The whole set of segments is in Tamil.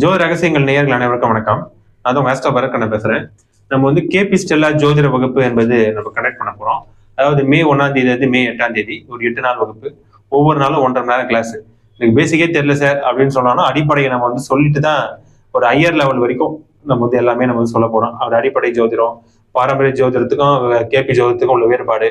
ஜோ ரகசியங்கள் நேயர்கள் அனைவருக்கும் வணக்கம். நான் தான் ஆஸ்டா பரக்கண்ண பேசுறேன். நம்ம வந்து கேபி ஸ்டெல்லா ஜோதிட வகுப்பு என்பது நம்ம கனெக்ட் பண்ண போறோம். அதாவது மே ஒன்னாம் தேதி வந்து மே எட்டாம் தேதி ஒரு எட்டு நாள் வகுப்பு. ஒவ்வொரு நாளும் ஒன்றரை மணி நேரம் கிளாஸ் எனக்கு பேசிக்கே தெரியல சார் அப்படின்னு சொன்னாலும் அடிப்படையை நம்ம வந்து சொல்லிட்டு தான் ஒரு ஹையர் லெவல் வரைக்கும் நம்ம வந்து எல்லாமே நம்ம வந்து சொல்ல போறோம். அவர் அடிப்படை ஜோதிடம் பாரம்பரிய ஜோதிடத்துக்கும் கேபி ஜோதிடத்துக்கும் உள்ள வேறுபாடு.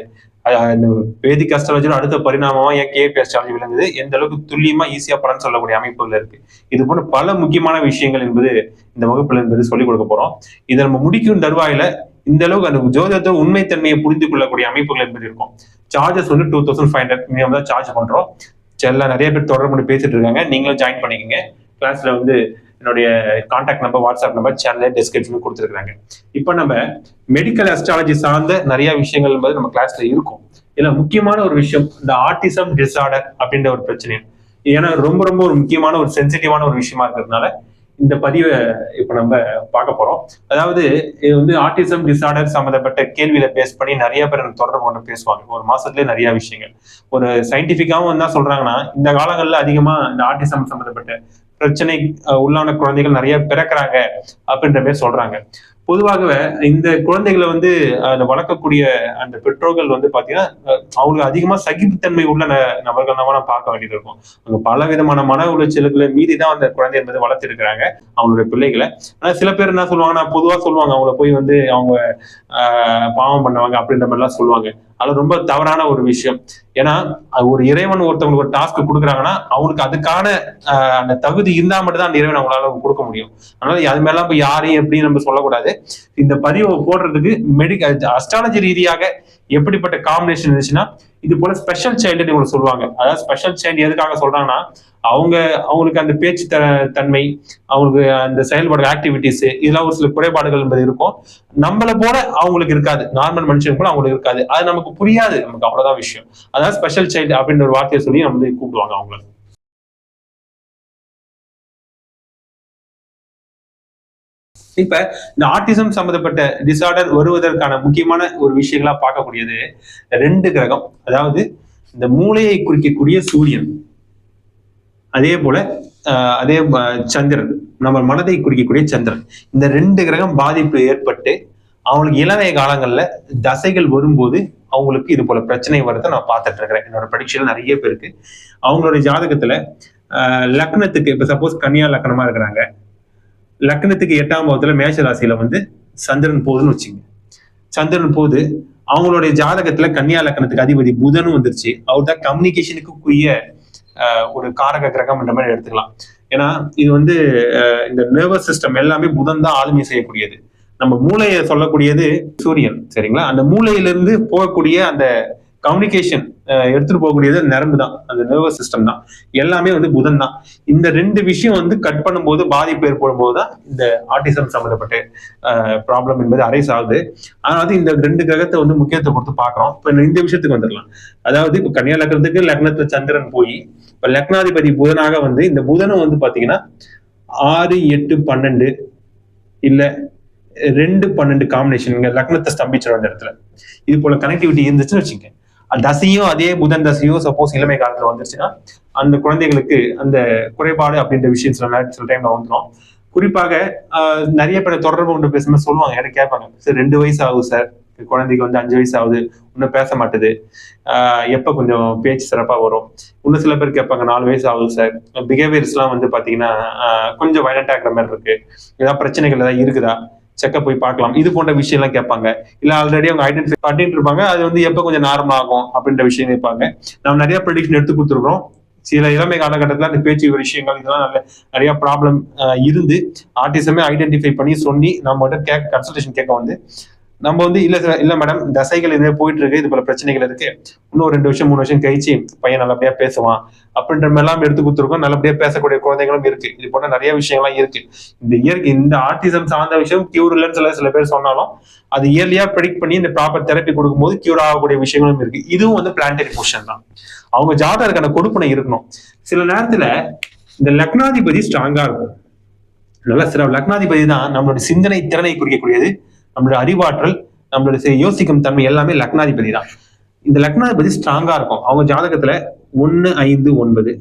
இந்த வேதிக் அஸ்ட்ராலஜியோட அடுத்த பரிணாமமா ஏன் கேபி அஸ்ட்ராலஜி விளங்குது? எந்த அளவுக்கு துல்லியமா ஈஸியா பலன் சொல்லக்கூடிய அமைப்புகள் இருக்கு? இது போன்ற பல முக்கியமான விஷயங்கள் என்பது இந்த வகுப்புல என்பது சொல்லிக் கொடுக்க போறோம். இதை நம்ம முடிக்கும் தருவாயில இந்த அளவுக்கு அந்த ஜோதிடத்தை உண்மைத்தன்மையை புரிந்து கொள்ளக்கூடிய அமைப்புகள் என்பது இருக்கும். சார்ஜஸ் வந்து two thousand five hundred minimum தான் சார்ஜ் பண்றோம். எல்லாம் நிறைய பேர் தொடர்பு பேசிட்டு இருக்காங்க. நீங்களும் ஜாயின் பண்ணிக்கோங்க. கிளாஸ்ல வந்து என்னுடைய contact number WhatsApp number channel description கொடுத்துருக்காங்க இப்போ நம்ம மெடிக்கல் அஸ்ட்ராலஜி சார்ந்த நிறைய விஷயங்கள் என்பது நம்ம கிளாஸ்ல இருக்கும். இதில் முக்கியமான ஒரு விஷயம் இந்த ஆர்டிசம் டிஸார்டர் அப்படின்ற ஒரு பிரச்சனை. ஏன்னா ரொம்ப ரொம்ப ஒரு முக்கியமான ஒரு சென்சிட்டிவான ஒரு விஷயமா இருக்கிறதுனால இந்த பதிவை இப்போ நம்ம பார்க்க போறோம். அதாவது இது வந்து ஆர்டிசம் டிசார்டர் சம்மந்தப்பட்ட கேள்வியில பேஸ் பண்ணி நிறைய பேர் எனக்கு தொடர்பு கொண்டு பேசுவாங்க. ஒரு மாசத்துலேயே நிறைய விஷயங்கள். ஒரு சயின்டிஃபிக்காகவும் என்ன சொல்றாங்கன்னா இந்த காலங்களில் அதிகமா இந்த ஆர்டிசம் சம்மந்தப்பட்ட பிரச்சனை உள்ளான குழந்தைகள் நிறைய பிறக்கிறாங்க அப்படின்ற மாதிரி சொல்றாங்க. பொதுவாகவே இந்த குழந்தைகளை வந்து அதை வளர்க்கக்கூடிய அந்த பெற்றோர்கள் வந்து பாத்தீங்கன்னா அவங்களுக்கு அதிகமா சகிப்புத்தன்மை உள்ள ந- நபர்கள் நம்ம நம்ம பார்க்க வேண்டியது இருக்கும். அவங்க பல விதமான மன உளைச்சல்களை மீறி தான் அந்த குழந்தை என்பது வளர்த்திருக்கிறாங்க அவங்களுடைய பிள்ளைகளை. ஆனா சில பேர் என்ன சொல்லுவாங்கன்னா பொதுவா சொல்லுவாங்க அவங்கள போய் வந்து அவங்க ஆஹ், பாவம் பண்ணுவாங்க அப்படின்ற மாதிரிலாம் சொல்லுவாங்க. அது ரொம்ப தவறான ஒரு விஷயம். ஏன்னா அது ஒரு இறைவன் ஒருத்தவங்களுக்கு ஒரு டாஸ்க் கொடுக்குறாங்கன்னா அவனுக்கு அதுக்கான ஆஹ், அந்த தகுதி இருந்தா மட்டும் தான் அந்த இறைவன் அவங்களால கொடுக்க முடியும். அதனால அது மேலாம் இப்ப யாரையும் எப்படி நம்ம சொல்லக்கூடாது. இந்த பதிவை போடுறதுக்கு மெடிக்கல் அஸ்ட்ராலஜி ரீதியாக எப்படிப்பட்ட காம்பினேஷன் இருந்துச்சுன்னா இது போல ஸ்பெஷல் சைல்டு இவங்க சொல்லுவாங்க. அதாவது ஸ்பெஷல் சைல்டு எதுக்காக சொல்றாங்கன்னா அவங்க அவங்களுக்கு அந்த பேச்சு த தன்மை அவங்களுக்கு அந்த செயல்படுற ஆக்டிவிட்டிஸ் இதெல்லாம் ஒரு சில குறைபாடுகள் என்பது இருக்கும். நம்மளை போல அவங்களுக்கு இருக்காது. நார்மல் மனுஷனுக்கு போல அவங்களுக்கு இருக்காது. அது நமக்கு புரியாது. நமக்கு அவ்வளவுதான் விஷயம். அதாவது ஸ்பெஷல் சைல்டு அப்படின்ற ஒரு வார்த்தையை சொல்லி நம்ம கூப்பிடுவாங்க அவங்கள. இப்ப இந்த ஆட்டிசம் சம்பந்தப்பட்ட டிசார்டர் வருவதற்கான முக்கியமான ஒரு விஷயங்களா பார்க்கக்கூடியது ரெண்டு கிரகம். அதாவது இந்த மூளையை குறிக்கக்கூடிய சூரியன். அதே போல அதே சந்திரன். நம்ம மனதை குறிக்கக்கூடிய சந்திரன். இந்த ரெண்டு கிரகம் பாதிப்பு ஏற்பட்டு அவங்களுக்கு இளமைய காலங்கள்ல தசைகள் வரும்போது அவங்களுக்கு இது போல பிரச்சனை வரதை நான் பார்த்துட்டு இருக்கிறேன் என்னோட பரீட்சையில நிறைய பேருக்கு. அவங்களுடைய ஜாதகத்துல லக்னத்துக்கு இப்ப சப்போஸ் கன்னியா லக்னமா இருக்கிறாங்க. லக்னத்துக்கு எட்டாம் பாவத்துல மேஷ ராசியில வந்து சந்திரன் போகுதுன்னு வச்சுங்க சந்திரன் போது அவங்களுடைய ஜாதகத்துல கன்னியா லக்னத்துக்கு அதிபதி புதனும் வந்துருச்சு. அவர் தான் கம்யூனிகேஷனுக்கு கூடிய ஒரு காரக கிரகம்ன்ற மாதிரி எடுத்துக்கலாம். ஏன்னா இது வந்து இந்த நர்வஸ் சிஸ்டம் எல்லாமே புதன் தான் ஆளுமை செய்யக்கூடியது. நம்ம மூளையை சொல்லக்கூடியது சூரியன் சரிங்களா? அந்த மூளையிலிருந்து போகக்கூடிய அந்த கம்யூனிகேஷன் எடுத்துட்டு போகக்கூடியது நரம்பு தான் அந்த நர்வஸ் சிஸ்டம் தான். எல்லாமே வந்து புதன் தான். இந்த ரெண்டு விஷயம் வந்து கட் பண்ணும்போது பாதிப்பு ஏற்படும் போது தான் இந்த ஆர்டிசம் சம்மந்தப்பட்ட ப்ராப்ளம் என்பது அரைஸ் ஆகுது. அதனால இந்த ரெண்டு கிரகத்தை வந்து முக்கியத்துவம் கொடுத்து பார்க்கறோம். இப்போ இந்த விஷயத்துக்கு வந்துடலாம். அதாவது இப்போ கன்னியா லக்னத்துக்கு லக்னத்துல சந்திரன் போய் இப்போ லக்னாதிபதி புதனாக வந்து இந்த புதனும் வந்து பாத்தீங்கன்னா ஆறு எட்டு பன்னெண்டு இல்ல ரெண்டு பன்னெண்டு காம்பினேஷன் லக்னத்தை ஸ்தம்பிச்சிடும் அந்த இடத்துல. இது போல கனெக்டிவிட்டி இருந்துச்சுன்னு வச்சுங்க தசையும் அதே புதன் தசையும் சப்போஸ் இளமை காலத்துல வந்துருச்சுன்னா அந்த குழந்தைகளுக்கு அந்த குறைபாடு அப்படின்ற விஷயம் சில சில டைம்ல வந்துடும் குறிப்பாக நிறைய பேர் தொடர்பு கொண்டு பேசும்போது சொல்லுவாங்க யாரும் கேட்பாங்க சார் ரெண்டு வயசு ஆகும் சார். குழந்தைக்கு வந்து அஞ்சு வயசு ஆகுது. இன்னும் பேச மாட்டுது. ஆஹ், எப்ப கொஞ்சம் பேச்சு சிறப்பா வரும்? இன்னும் சில பேர் கேட்பாங்க நாலு வயசு ஆகுது சார். பிஹேவியர்ஸ்லாம் வந்து பாத்தீங்கன்னா கொஞ்சம் வயலண்ட் ஆகிற மாதிரி இருக்கு. ஏதாவது பிரச்சனைகள் ஏதாவது இருக்குதா? செக்கப் போய் பார்க்கலாம். இது போன்ற விஷயம்லாம் கேட்பாங்க. இல்லை ஆல்ரெடி அவங்க ஐடென்டிஃபை பண்ணிட்டு இருப்பாங்க. அது வந்து எப்போ கொஞ்சம் நார்மல் ஆகும் அப்படின்ற விஷயம் கேட்பாங்க. நம்ம நிறைய ப்ரெடிக்ஷன் எடுத்து கொடுத்துருக்கோம் சில இளமை காலகட்டத்தில் அந்த பேச்சு விஷயங்கள் இதெல்லாம் நல்ல நிறைய ப்ராப்ளம் இருந்து ஆர்டிசமே ஐடென்டிஃபை பண்ணி சொல்லி நம்ம கிட்ட கன்சல்டேஷன் கேட்க வந்து நம்ம வந்து இல்ல சார் இல்ல மேடம் தசைகள் இதே போயிட்டு இருக்கு இது போல பிரச்சனைகள் இருக்கு. இன்னும் ரெண்டு வருஷம் மூணு வருஷம் கழிச்சு பையன் நல்லபடியா பேசுவான். அப்படின்ற மாதிரி எல்லாம் எடுத்து கொடுத்துருக்கோம். நல்லபடியா பேசக்கூடிய குழந்தைகளும் இருக்கு. இது போல நிறைய விஷயங்கள்லாம் இருக்கு. இந்த இயற்கை இந்த ஆர்டிசம் சார்ந்த விஷயம் கியூர் இல்லைன்னு சில சில பேர் சொன்னாலும் அது இயர்லியா ப்ரெடிக்ட் பண்ணி இந்த ப்ராப்பர் தெரப்பி கொடுக்கும்போது கியூர் ஆகக்கூடிய விஷயங்களும் இருக்கு. இதுவும் வந்து பிளான்டரி போர்ஷன் தான். அவங்க ஜாதகருக்கான கொடுப்பனை இருக்கணும். சில நேரத்துல இந்த லக்னாதிபதி ஸ்ட்ராங்கா இருக்கும். நல்ல சில லக்னாதிபதி தான் நம்மளுடைய சிந்தனை திறனை குறிக்கக்கூடியது. நம்மளுடைய அறிவாற்றல் நம்மளுடைய யோசிக்கும் தன்மை எல்லாமே லக்னாதிபதி தான். இந்த லக்னாதிபதி ஸ்ட்ராங்கா இருக்கும். அவங்க ஜாதகத்துல ஒன்னு ஐந்து ஒன்பது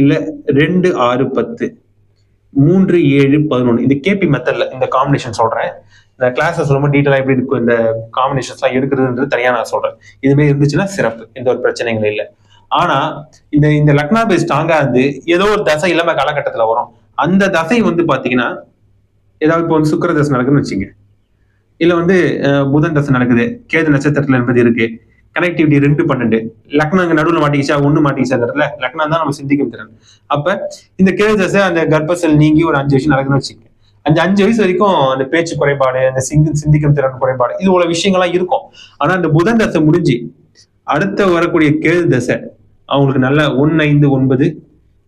இல்ல ரெண்டு ஆறு பத்து மூன்று ஏழு பதினொன்று இது கேபி மெத்தட்ல இந்த காம்பினேஷன் சொல்றேன். இந்த கிளாஸஸ் ரொம்ப டீட்டெயிலாக எப்படி இருக்கும் இந்த காம்பினேஷன்ஸ்லாம் எடுக்கிறதுன்றது தனியாக நான் சொல்றேன். இதுமாரி இருந்துச்சுன்னா சிறப்பு. எந்த ஒரு பிரச்சனைகள் இல்லை. ஆனா இந்த இந்த லக்னாபதி ஸ்ட்ராங்கா இருந்து ஏதோ ஒரு தசை இல்லாம காலகட்டத்துல வரும். அந்த தசை வந்து பாத்தீங்கன்னா ஏதாவது இப்போ வந்து சுக்கர தசை நடக்குதுன்னு வச்சுங்க இல்ல வந்து புதன் தசை நடக்குது. கேது நட்சத்திரத்துல என்பது இருக்கு. கனெக்டிவிட்டி ரெண்டு பன்னெண்டு. லக்னம் அங்கே நடுவில் மாட்டிக்கிச்சா ஒன்று மாட்டிக்கிச்சா அந்த லக்னம் தான் நம்ம சிந்திக்கும் திறன். அப்ப இந்த கேது தசை அந்த கர்ப்பசல் நீங்கி ஒரு அஞ்சு வருஷம் நடக்குதுன்னு வச்சுங்க அந்த அஞ்சு வயசு வரைக்கும் அந்த பேச்சு குறைபாடு அந்த சிந்தி சிந்திக்கும் திறன் குறைபாடு இது போல விஷயங்கள்லாம் இருக்கும். ஆனா அந்த புதன் தசை முடிஞ்சு அடுத்த வரக்கூடிய கேது தசை அவங்களுக்கு நல்ல ஒன்னு ஐந்து ஒன்பது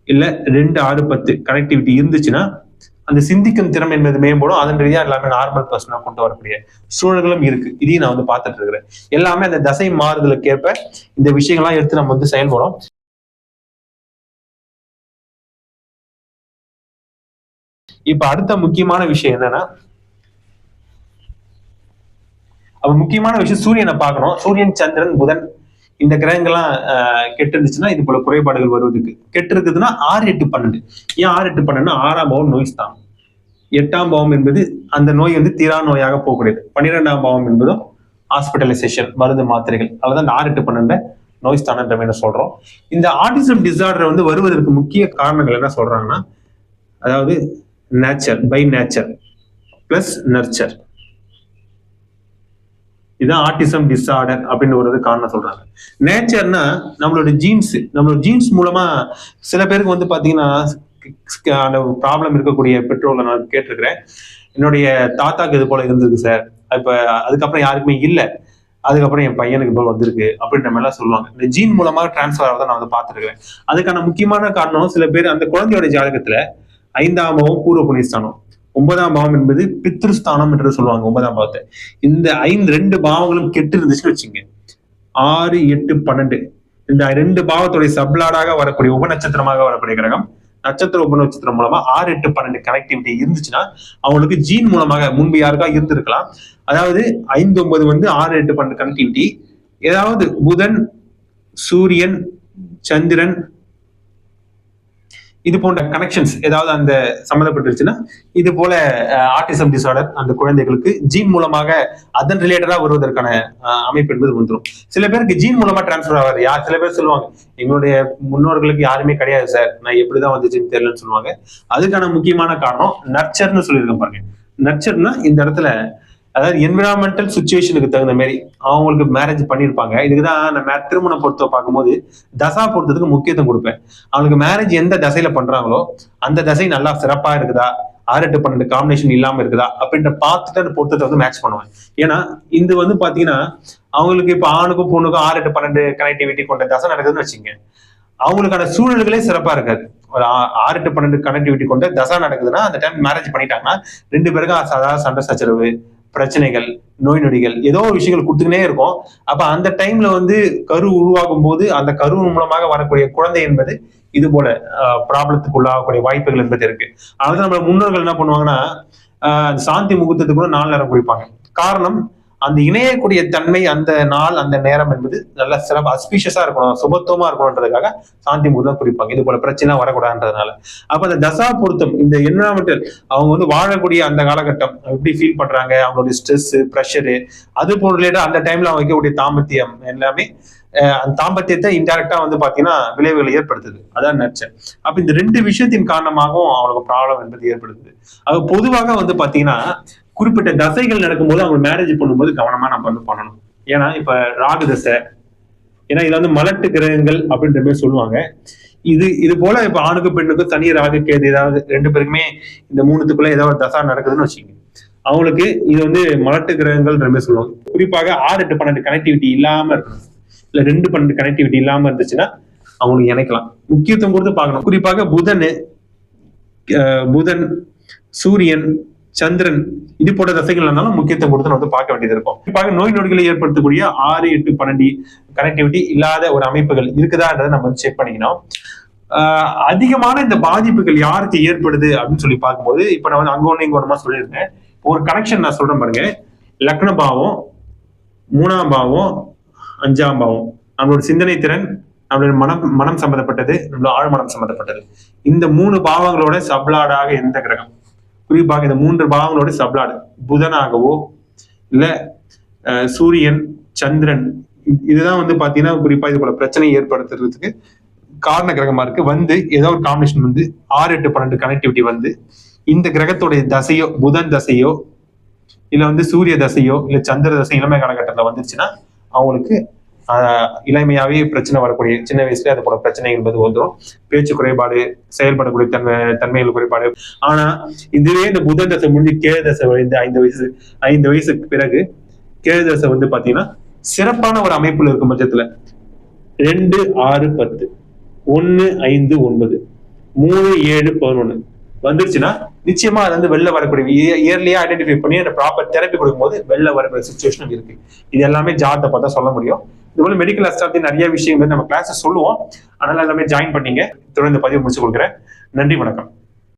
இல்ல ரெண்டு ஆறு பத்து கனெக்டிவிட்டி இருந்துச்சுன்னா அந்த சிந்திக்கும் திறமை என்பது மேம்படும். அதன் ரீதியா எல்லாமே நார்மல் பர்சனா கொண்டு வரக்கூடிய சூழல்களும் இருக்கு. இதையும் நான் வந்து பார்த்துட்டு இருக்கிறேன். எல்லாமே அந்த தசை மாறுதலுக்கு ஏற்ப இந்த விஷயங்கள்லாம் எடுத்து நம்ம வந்து செயல்படும் இப்ப அடுத்த முக்கியமான விஷயம் என்னன்னா அப்ப முக்கியமான விஷயம் சூரியனை பார்க்கணும். சூரியன் சந்திரன் புதன் இந்த கிரகங்கள்லாம் கெட்டு இருந்துச்சுன்னா இது போல குறைபாடுகள் வருவதுக்கு கெட்டு இருக்குதுன்னா ஆறு எட்டு பன்னெண்டு. ஏன் ஆறு எட்டு பன்னெண்டுன்னா ஆறாம் பாவம் நோய் தான் எட்டாம் பாவம் என்பது அந்த நோய் வந்து தீரா நோயாக போகக்கூடியது. பன்னிரெண்டாம் பாவம் என்பதும் ஹாஸ்பிட்டலைசேஷன் மருந்து மாத்திரைகள். அல்லது அந்த ஆறு எட்டு பன்னெண்டு நோய் ஸ்தானம் என்ன சொல்றோம். இந்த ஆட்டிசம் டிசார்டர் வந்து வருவதற்கு முக்கிய காரணங்கள் என்ன சொல்றாங்கன்னா அதாவது nature by nature plus nurture இதுதான் ஆர்டிசம் டிஸார்டர் அப்படின்னு ஒரு காரணம் சொல்றாங்க. நேச்சர்னா நம்மளோட ஜீன்ஸ் நம்மளோட ஜீன்ஸ் மூலமா சில பேருக்கு வந்து பாத்தீங்கன்னா அந்த ப்ராப்ளம் இருக்கக்கூடிய பெற்றோர்களை நான் கேட்டிருக்கிறேன். என்னுடைய தாத்தாக்கு இது போல இருந்திருக்கு சார் இப்ப அதுக்கப்புறம் யாருக்குமே இல்லை. அதுக்கப்புறம் என் பையனுக்கு போல் வந்திருக்கு அப்படின்ற மாதிரிலாம் சொல்லுவாங்க. இந்த ஜீன் மூலமா டிரான்ஸ்ஃபர் ஆகிறத நான் வந்து பார்த்துருக்கேன் அதுக்கான முக்கியமான காரணம் சில பேர் அந்த குழந்தையோட ஜாதகத்துல ஐந்தாம் பூர்வ புனிஸ்தானம் ஒன்பதாம் பாவம் என்பது பித்ருஸ்தானம் என்று சொல்லுவாங்க ஒன்பதாம் பாவத்தை. இந்த ஐந்து ரெண்டு பாவங்களும் கெட்டு இருந்துச்சுன்னு வச்சுங்க. ஆறு எட்டு பன்னெண்டு. இந்த ரெண்டு பாவத்துடைய சப்ளாடாக வரக்கூடிய உப நட்சத்திரமாக வரக்கூடிய கிரகம் நட்சத்திர உப நட்சத்திரம் மூலமா ஆறு எட்டு பன்னெண்டு கனெக்டிவிட்டி இருந்துச்சுன்னா அவங்களுக்கு ஜீன் மூலமாக முன்பு யாருக்கா இருந்திருக்கலாம். அதாவது ஐந்து ஒன்பது வந்து ஆறு எட்டு பன்னெண்டு கனெக்டிவிட்டி ஏதாவது புதன் சூரியன் சந்திரன் இது போன்ற கனெக்ஷன்ஸ் ஏதாவது அந்த சம்மந்தப்பட்டுருச்சுன்னா இது போல ஆர்டிசம் டிசார்டர் அந்த குழந்தைகளுக்கு ஜீன் மூலமாக அதன் ரிலேட்டடா வருவதற்கான அமைப்பு என்பது வந்துடும் சில பேருக்கு ஜீன் மூலமா டிரான்ஸ்ஃபர் ஆகாது. யார் சில பேர் சொல்லுவாங்க எங்களுடைய முன்னோர்களுக்கு யாருமே கிடையாது சார். நான் எப்படிதான் வந்துச்சுன்னு தெரியலன்னு சொல்லுவாங்க. அதுக்கான முக்கியமான காரணம் நர்ச்சர்னு சொல்லியிருக்கேன் பாருங்க. நர்ச்சர்னா இந்த இடத்துல அதாவது என்விரான்மெண்டல் சுச்சுவேஷனுக்கு தகுந்த மாதிரி அவங்களுக்கு மேரேஜ் பண்ணியிருப்பாங்க இதுக்கு தான் நான் மே- திருமணம் பொறுத்த பார்க்கும்போது தசா பொறுத்ததுக்கு முக்கியத்துவம் கொடுப்பேன். அவங்களுக்கு மேரேஜ் எந்த தசையில பண்றாங்களோ அந்த தசை நல்லா சிறப்பா இருக்குதா? ஆறு எட்டு பன்னெண்டு காம்பினேஷன் இல்லாம இருக்குதா? அப்படின்ற பார்த்துட்டு அந்த பொருத்தத்தை வந்து மேட்ச் பண்ணுவேன். ஏன்னா இது வந்து பாத்தீங்கன்னா அவங்களுக்கு இப்ப ஆணுக்கும் பொண்ணுக்கும் ஆறு எட்டு பன்னெண்டு கனெக்டிவிட்டி கொண்ட தசை நடக்குதுன்னு வச்சுங்க அவங்களுக்கான சூழல்களே சிறப்பா இருக்காது. ஒரு ஆ- ஆறு டு பன்னெண்டு கனெக்டிவிட்டி கொண்ட தசா நடக்குதுன்னா அந்த டைம் மேரேஜ் பண்ணிட்டாங்கன்னா ரெண்டு பேருக்கும் அதாவது சண்டை சச்சரவு பிரச்சனைகள் நோய் நொடிகள் ஏதோ ஒரு விஷயங்கள் கொடுத்துக்கினே இருக்கும். அப்ப அந்த டைம்ல வந்து கரு உருவாகும் போது அந்த கரு மூலமாக வரக்கூடிய குழந்தை என்பது இது போல ப்ராப்ளத்துக்கு உள்ளாகக்கூடிய வாய்ப்புகள் என்பது இருக்கு. அதனால நம்ம முன்னோர்கள் என்ன பண்ணுவாங்கன்னா ஆஹ் சாந்தி முகூர்த்தத்துக்கு கூட நாலு நேரம் குடிப்பாங்க காரணம் அந்த இணையக்கூடிய தன்மை அந்த நாள் அந்த நேரம் என்பது நல்ல சிறப்பு அஸ்பீஷியஸா இருக்கணும் சுபத்துவமா இருக்கணுன்றதுக்காக சாந்தி முகூர்த்தம் குறிப்பாங்க. இது போல பிரச்சனை வரக்கூடாதுன்றதுனால. அப்ப அந்த தசா பொருத்தம் இந்த என்வரான்மெண்டல் அவங்க வந்து வாழக்கூடிய அந்த காலகட்டம் எப்படி ஃபீல் பண்றாங்க அவங்களுடைய ஸ்ட்ரெஸ் ப்ரெஷரு அது போன்ற அந்த டைம்ல அவங்க வைக்கக்கூடிய தாம்பத்தியம் எல்லாமே அந்த தாம்பத்தியத்தை இன்டெரக்டா வந்து பாத்தீங்கன்னா விளைவுகளை ஏற்படுத்துது. அதான் நர்ச்சர் அப்ப இந்த ரெண்டு விஷயத்தின் காரணமாகவும் அவங்களுக்கு ப்ராப்ளம் என்பது ஏற்படுது. அது பொதுவாக வந்து பாத்தீங்கன்னா குறிப்பிட்ட தசைகள் நடக்கும்போது அவங்க மேரேஜ் பண்ணும்போது கவனமா நம்ம வந்து பண்ணணும். ஏன்னா இப்ப ராகு தசை ஏன்னா இது வந்து மலட்டு கிரகங்கள் அப்படின்ற மாதிரி சொல்லுவாங்க. இது இது போல இப்ப ஆணுக்கு பெண்ணுக்கு தனி ராகு கேது ஏதாவது ரெண்டு பேருக்குமே இந்த மூணுத்துக்குள்ள ஏதாவது ஒரு தசா நடக்குதுன்னு வச்சுக்கோங்க. அவங்களுக்கு இது வந்து மலட்டு கிரகங்கள்ன்ற மாதிரி சொல்லுவாங்க. குறிப்பாக ஆறு எட்டு பன்னெண்டு கனெக்டிவிட்டி இல்லாம இருக்கணும். இல்ல ரெண்டு பன்னெண்டு கனெக்டிவிட்டி இல்லாம இருந்துச்சுன்னா அவங்களுக்கு இணைக்கலாம். முக்கியத்துவம் கொடுத்து பார்க்கணும். குறிப்பாக புதன் புதன் சூரியன் சந்திரன் இது போன்ற தசைகள் இருந்தாலும் முக்கியத்துவம் கொடுத்து நம்ம வந்து பார்க்க வேண்டியது இருக்கும். குறிப்பாக நோய் நொடிகளை ஏற்படுத்தக்கூடிய ஆறு எட்டு பன்னெண்டு கனெக்டிவிட்டி இல்லாத ஒரு அமைப்புகள் இருக்குதான்றதை நம்ம வந்து செக் பண்ணிக்கணும். ஆஹ் அதிகமான இந்த பாதிப்புகள் யாருக்கு ஏற்படுது அப்படின்னு சொல்லி பார்க்கும்போது இப்ப நான் வந்து அங்க ஒண்ணு இங்க ஒன்றுமா சொல்லியிருந்தேன். ஒரு கனெக்ஷன் நான் சொல்றேன் பாருங்க. லக்ன பாவம் மூணாம் பாவம் அஞ்சாம் பாவம். நம்மளோட சிந்தனை திறன் நம்மளோட மனம் மனம் சம்பந்தப்பட்டது நம்மளோட ஆழ்மனம் சம்பந்தப்பட்டது. இந்த மூணு பாவங்களோட சப்ளாடாக எந்த கிரகம்? குறிப்பாக இந்த மூன்று பாவங்களோட சப்ளாடு. புதனாகவோ இல்ல சூரியன் சந்திரன் இதுதான் வந்து பாத்தீங்கன்னா குறிப்பா இது போல பிரச்சனை ஏற்படுத்துறதுக்கு காரண கிரகமா இருக்கு. வந்து ஏதோ ஒரு காம்பினேஷன் வந்து ஆறு எட்டு பன்னெண்டு கனெக்டிவிட்டி வந்து இந்த கிரகத்துடைய தசையோ புதன் தசையோ இல்ல வந்து சூரிய தசையோ இல்ல சந்திர தசை இளமை காலகட்டத்துல வந்துருச்சுன்னா அவங்களுக்கு இளமையாவே பிரச்சனை வரக்கூடிய சின்ன வயசுல அது போல பிரச்சனை என்பது வந்துடும் பேச்சு குறைபாடு செயல்படக்கூடிய தன்மை தன்மைகள் குறைபாடு. ஆனா இதுவே இந்த புதன் தசை முடிஞ்சு கேது தசை இந்த ஐந்து வயசு ஐந்து வயசுக்கு பிறகு கேது தசை வந்து பாத்தீங்கன்னா சிறப்பான ஒரு அமைப்புல இருக்கும் பட்சத்துல ரெண்டு ஆறு பத்து ஒன்னு ஐந்து ஒன்பது மூணு ஏழு பதினொன்னு. வந்துருச்சுன்னா நிச்சயமா அது வந்து வெளில வரக்கூடிய இயர்லியா ஐடென்டிஃபை பண்ணி அந்த ப்ராப்பர் தெரப்பி கொடுக்கும்போது வெளில வரக்கூடிய சுச்சுவேஷன் இருக்கு. இது எல்லாமே ஜாத்தை பார்த்தா சொல்ல முடியும். இது போல மெடிக்கல் அஸ்ட்ராலஜி நிறைய விஷயங்கள் நம்ம கிளாஸஸ் சொல்லுவோம். அதனால எல்லாமே ஜாயின் பண்ணீங்க. தொடர்ந்து பதிவு முடிச்சு கொடுக்குறேன். நன்றி வணக்கம்.